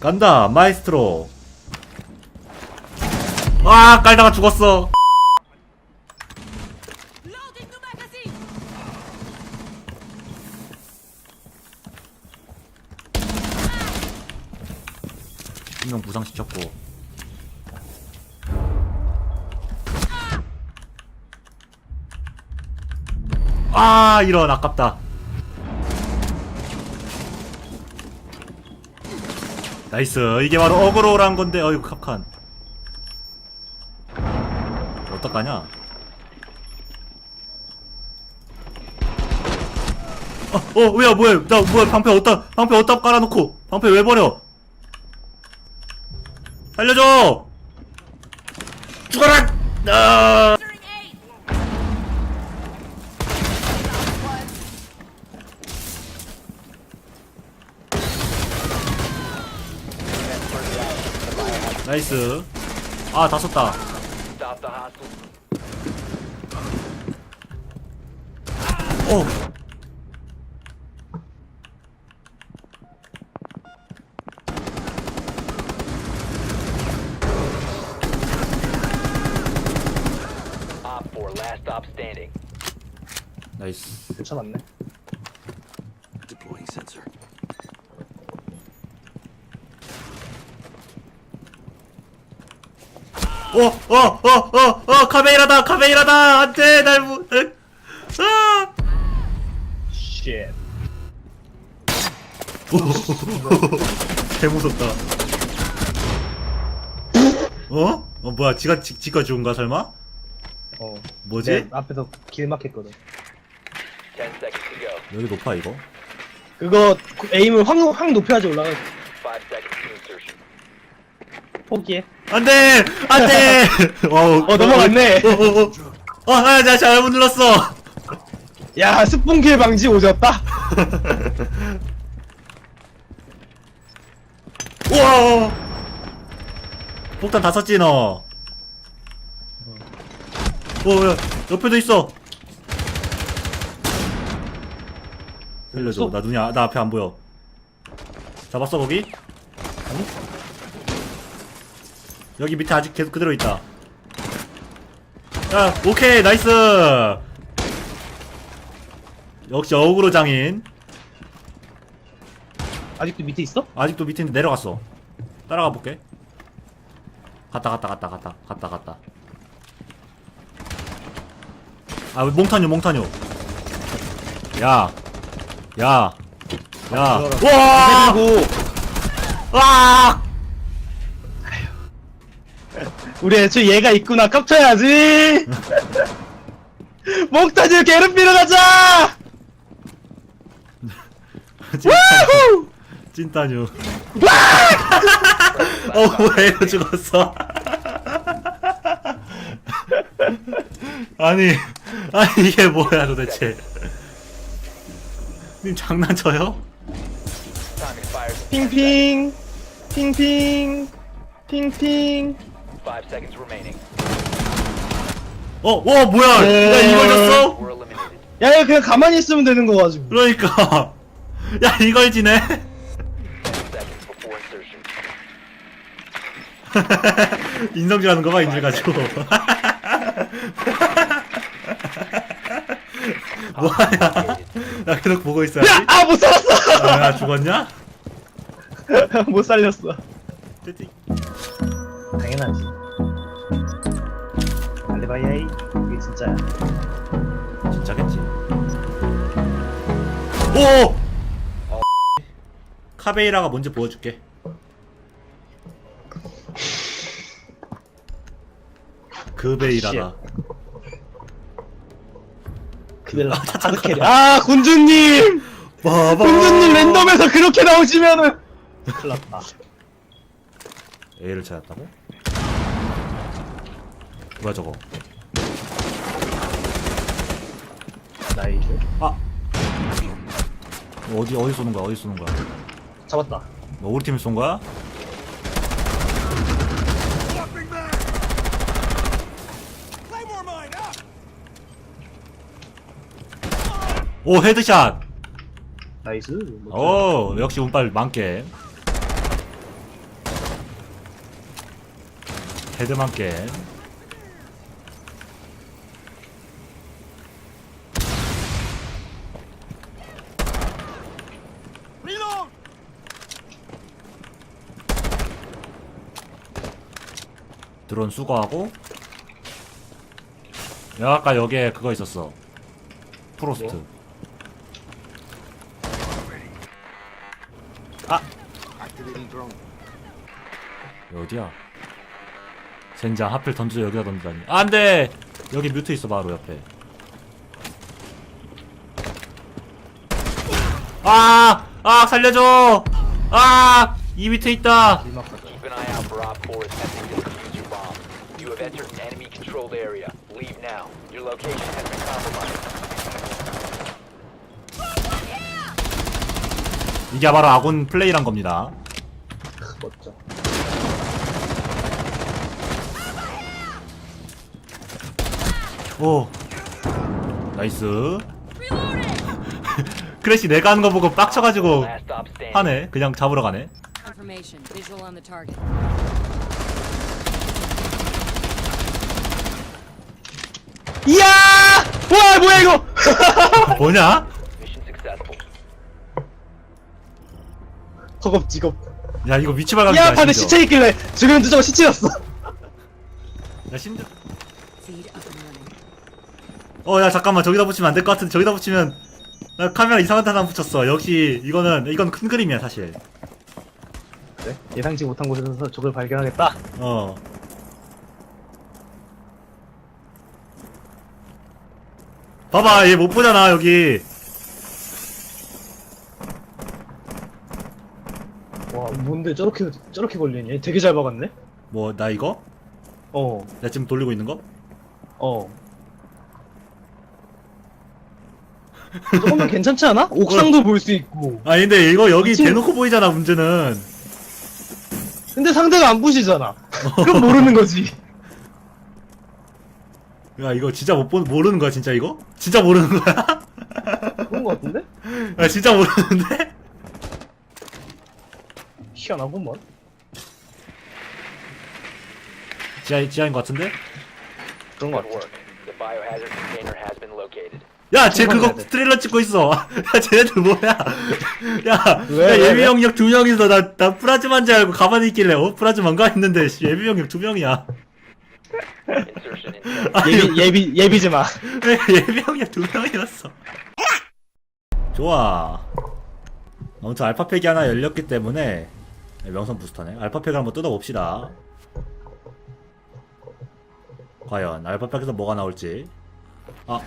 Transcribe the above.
간다 마이스트로. 아 깔다가 죽었어! 한 명 부상시켰고. 아 이런 아깝다 나이스 이게 바로 어그로란 건데 어이구 캅칸 어떡하냐 어, 어, 뭐야, 뭐야, 나, 뭐야, 방패 어디다, 방패 어디다 깔아놓고, 방패 왜 버려? 살려줘! 죽어라! 아! 나이스. 아, 다 썼다. Stop the hostile. 오! Op 4, last stop standing. 나이스. 괜찮았네. Deploying sensor. 어, 어, 어, 어, 어, 카베이라다, 카베이라다! 안 돼, 날, 무, 에, 아! 쉣. 개 무섭다. 어? 어, 뭐야, 지가, 지, 지가 죽은가, 설마? 어. 뭐지? 내 앞에서 길 막혔거든. 10 seconds to go. 여기 높아, 이거? 그거 그 에임을 확, 확 높여야지 올라가. 5 seconds to insertion. 포기해. 안 돼! 안 돼! 어, 어, 넘어갔네. 어, 어, 어. 어, 아, 나 잘못 눌렀어! 야, 스폰킬 방지 오졌다. 우와! 폭탄 다 썼지, 너? 어, 야, 옆에도 있어! 살려줘. 없어? 나 눈이, 아- 나 앞에 안 보여. 잡았어, 거기? 아니? 여기 밑에 아직 계속 그대로 있다. 야, 오케이, 나이스! 역시 어그로 장인. 아직도 밑에 있어? 아직도 밑에 있는데 내려갔어. 따라가 볼게. 갔다 갔다 갔다 갔다 갔다 갔다. 아 몽타뉴 몽타뉴. 야, 야, 야. 와, 그리고 와. 우리 애초에 얘가 있구나 깝쳐야지. 목타지 괴롭히러 가자. 찐따뉴. 찐따뉴. 어, 왜 이러 죽었어? 아니, 아니 이게 뭐야 도대체? 님 장난쳐요? 핑핑, 핑핑, 핑핑. 5 seconds remaining. 어, 와 뭐야? 네. 야 이걸 줬어? We're eliminated. 야, 얘 그냥 가만히 있으면 되는 거 가지고. 그러니까, 야 이걸 지네? 10 seconds before insertion. 인성질하는 거 봐, 인질 가지고. 뭐야? 나 계속 보고 있어야지. 야, 아, 못 살았어. 아, 야 죽었냐? 못 살렸어. 띠띠. 당연하지. 알리바이아이 이게 진짜야. 진짜겠지. 오! 카베이라가 뭔지 보여줄게. 그베이라다. 그들 하드캐리. 아, 군주님! 봐봐. 군주님 랜덤에서 그렇게 나오시면은. 큰일 났다. A를 찾았다고? 뭐야 저거? 나이스. 아! 어디 어디 쏘는 거야? 어디 쏘는 거야? 잡았다. 너 우리 팀이 쏜 거야? 오 헤드샷! 나이스. 오 역시 운빨 많게 헤드만 게 드론 수거하고 야 아까 여기에 그거 있었어. 프로스트. 뭐? 아! 어디야? 젠장 하필 던져 여기다 던지다니. 아, 안돼! 여기 뮤트 있어 바로 옆에. 아! 아 살려줘! 아! 이 밑에 있다 an enemy-controlled area. Leave now. Your location has been compromised. 이게 바로 아군 플레이란 겁니다 멋져. 오 나이스 크래시 내가 하는 거 보고 빡쳐가지고. 하네 그냥 잡으러 가네 이야! 와, 뭐야, 이거! 뭐냐? Mission successful. 허겁지겁. 야 이거 위치 발각이 야, 판에 시체 있길래 죽으면 저거 시체였어. 야 심지어 Feed up and running. 어야 잠깐만 저기다 붙이면 안 될 것 같은데 저기다 붙이면 나 카메라 이상한 데 하나 붙였어 역시 이거는 이건 큰 그림이야 사실 그래? 예상치 못한 곳에서 적을 발견하겠다. 어 봐봐 얘 못 보잖아 여기 와, 뭔데 저렇게, 저렇게 걸리니? 되게 잘 박았네? 뭐 나 이거? 어, 나 지금 돌리고 있는 거? 어. 조금만 괜찮지 않아? 옥상도 볼 수 있고. 아니 근데 이거 여기 미친- 대놓고 보이잖아 문제는 근데 상대가 안 부시잖아. 그럼 모르는 거지. 야 이거 진짜 못 보, 모르는 거야 진짜 이거? 진짜 모르는 거야? 그런 거 같은데? 야 진짜 모르는데? 희한하구먼. 지하, 지하인 것 같은데? 그런 거 Good 같아. work. The biohazard container has been located. 야, 쟤 그거. 트레일러 찍고 있어. 야, 쟤네들 뭐야? 야, 왜, 야 왜, 예비 왜? 영역 두 명이서 나, 나 프라즈마인 줄 알고 가만히 있길래, 어, 프라즈마인가 했는데, 씨, 예비 영역 두 명이야. Insertion in 10 아니, 예비, 예비, 예비지 마. 왜 예비 영역 두 명이었어? 좋아. 아무튼 알파팩이 하나 열렸기 때문에, 명성 부스터네. 알파팩을 한번 뜯어봅시다. 과연, 알파팩에서 뭐가 나올지. 아,